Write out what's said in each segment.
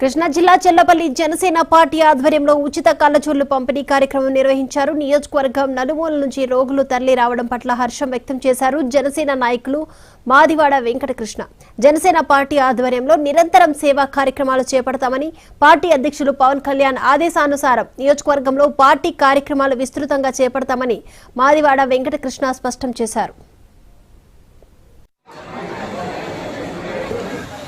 కృష్ణా జిల్లా చెల్లపల్లి జనసేన పార్టీ ఆధ్వర్యంలో ఉచిత కళ్ళచూళ్ళు పంపిణీ కార్యక్రమం నిర్వహించారు. నియోజకవర్గం నలుమూల నుంచి రోగులు తరలి రావడం పట్ల హర్షం వ్యక్తం చేశారు జనసేన నాయకులు మాదివాడ వెంకటకృష్ణ. జనసేన పార్టీ ఆధ్వర్యంలో నిరంతరం సేవా కార్యక్రమాలు చేపడతామని పార్టీ అధ్యక్షులు పవన్ కళ్యాణ్ ఆదేశానుసారం నియోజకవర్గంలో పార్టీ కార్యక్రమాలు విస్తృతంగా చేపడతామని మాదివాడ వెంకటకృష్ణ స్పష్టం చేశారు.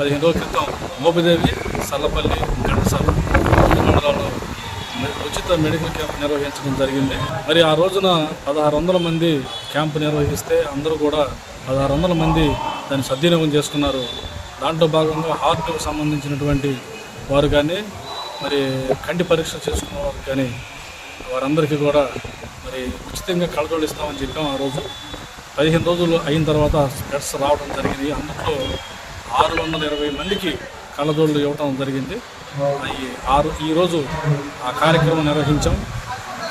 పదిహేను రోజుల క్రితం మోపిదేవి సల్లపల్లి గంటసాల మండలంలో ఉచిత మెడికల్ క్యాంప్ నిర్వహించడం జరిగింది. మరి ఆ రోజున పదహారు వందల మంది క్యాంప్ నిర్వహిస్తే అందరూ కూడా పదహారు వందల మంది దాన్ని సద్వినియోగం చేసుకున్నారు. దాంట్లో భాగంగా హార్ట్కు సంబంధించినటువంటి వారు కానీ మరి కంటి పరీక్ష చేసుకున్న వారు కానీ వారందరికీ కూడా మరి ఉచితంగా కళజోళ్ళు చెప్పాం ఆ రోజు. పదిహేను రోజులు అయిన తర్వాత స్పెట్స్ రావడం జరిగింది. అందులో ఆరు వందల ఇరవై మందికి కళ్ళజోళ్ళు ఇవ్వటం జరిగింది. ఈ ఆరు ఈరోజు ఆ కార్యక్రమం నిర్వహించాం.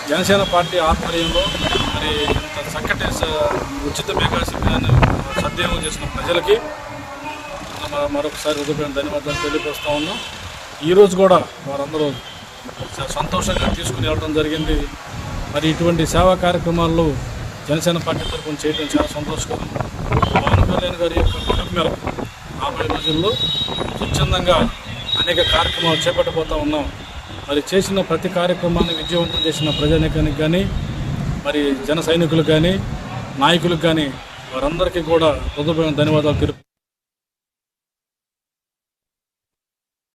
జనసేన పార్టీ ఆధ్వర్యంలో మరి ఇంత చక్కటి ఉచిత మెగా శిబిరాన్ని సద్వినియోగం చేసిన ప్రజలకి మరొకసారి హృదయపూర్వక ధన్యవాదాలు తెలియపరుస్తూ ఉన్నాం. ఈరోజు కూడా వారందరూ సంతోషంగా తీసుకుని వెళ్ళడం జరిగింది. మరి ఇటువంటి సేవా కార్యక్రమాల్లో జనసేన పార్టీ తరఫున చేయడం చాలా సంతోషకరం. పవన్ కళ్యాణ్ గారి యొక్క కుటుంబ మేరకు రాబోయే రోజుల్లో స్వచ్ఛందంగా అనేక కార్యక్రమాలు చేపట్టబోతూ ఉన్నాం. మరి చేసిన ప్రతి కార్యక్రమాన్ని విజయవంతం చేసిన ప్రజానీకానికి కానీ మరి జన సైనికులకు కానీ నాయకులకు కానీ వారందరికీ కూడా హృదయపూర్వక ధన్యవాదాలు తెలుపు